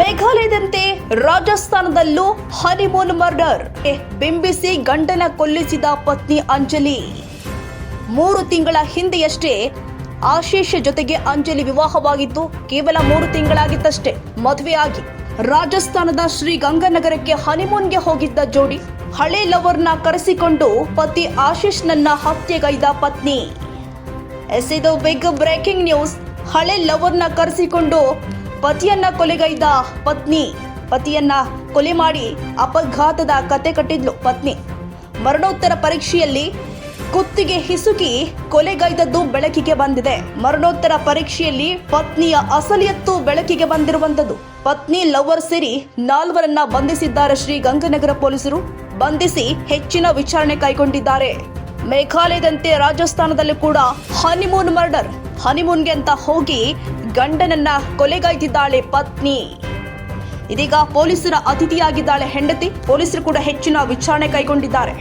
ಮೇಘಾಲಯದಂತೆ ರಾಜಸ್ಥಾನದಲ್ಲೂ honeymoon murder ಬಿಂಬಿಸಿ ಗಂಡನ ಕೊಲ್ಲಿಸಿದ ಪತ್ನಿ ಅಂಜಲಿ. ಮೂರು ತಿಂಗಳ ಹಿಂದೆಯಷ್ಟೇ ಆಶೀಶ್ ಜೊತೆಗೆ ಅಂಜಲಿ ವಿವಾಹವಾಗಿದ್ದು ಕೇವಲ ಮೂರು ತಿಂಗಳಾಗಿತ್ತಷ್ಟೇ. ಮದುವೆಯಾಗಿ ರಾಜಸ್ಥಾನದ ಶ್ರೀ ಗಂಗಾನಗರಕ್ಕೆ ಹನಿಮೂನ್ಗೆ ಹೋಗಿದ್ದ ಜೋಡಿ ಹಳೆ ಲವರ್ನ ಕರೆಸಿಕೊಂಡು ಪತಿ ಆಶೀಶ್ನನ್ನ ಹತ್ಯೆಗೈದ ಪತ್ನಿ. ಎಸ್, ಇದು ಬಿಗ್ ಬ್ರೇಕಿಂಗ್ ನ್ಯೂಸ್ ಹಳೆ ಲವರ್ನ ಕರೆಸಿಕೊಂಡು ಪತಿಯನ್ನ ಕೊಲೆಗೈದ ಪತ್ನಿ. ಪತಿಯನ್ನ ಕೊಲೆ ಮಾಡಿ ಅಪಘಾತದ ಕತೆ ಕಟ್ಟಿದ್ಲು ಪತ್ನಿ. ಮರಣೋತ್ತರ ಪರೀಕ್ಷೆಯಲ್ಲಿ ಕುತ್ತಿಗೆ ಹಿಸುಕಿ ಕೊಲೆಗೈದದ್ದು ಬೆಳಕಿಗೆ ಬಂದಿದೆ. ಮರಣೋತ್ತರ ಪರೀಕ್ಷೆಯಲ್ಲಿ ಪತ್ನಿಯ ಅಸಲಿಯತ್ತು ಬೆಳಕಿಗೆ ಬಂದಿರುವಂತದ್ದು ಪತ್ನಿ, ಲವರ್ ಸೇರಿ ನಾಲ್ವರನ್ನ ಬಂಧಿಸಿದ್ದಾರೆ ಶ್ರೀ ಗಂಗನಗರ ಪೊಲೀಸರು. ಬಂಧಿಸಿ ಹೆಚ್ಚಿನ ವಿಚಾರಣೆ ಕೈಗೊಂಡಿದ್ದಾರೆ. ಮೇಘಾಲಯದಂತೆ ರಾಜಸ್ಥಾನದಲ್ಲಿ ಕೂಡ ಹನಿಮೂನ್ ಮರ್ಡರ್ ಹನಿಮೂನ್ಗೆ ಅಂತ ಹೋಗಿ ಗಂಡನನ್ನ ಕೊಲೆಗೈದಿದ್ದಾಳೆ ಪತ್ನಿ. ಇದೀಗ ಪೊಲೀಸರ ಅತಿಥಿಯಾಗಿದ್ದಾಳೆ ಹೆಂಡತಿ. ಪೊಲೀಸರು ಕೂಡ ಹೆಚ್ಚಿನ ವಿಚಾರಣೆ ಕೈಗೊಂಡಿದ್ದಾರೆ.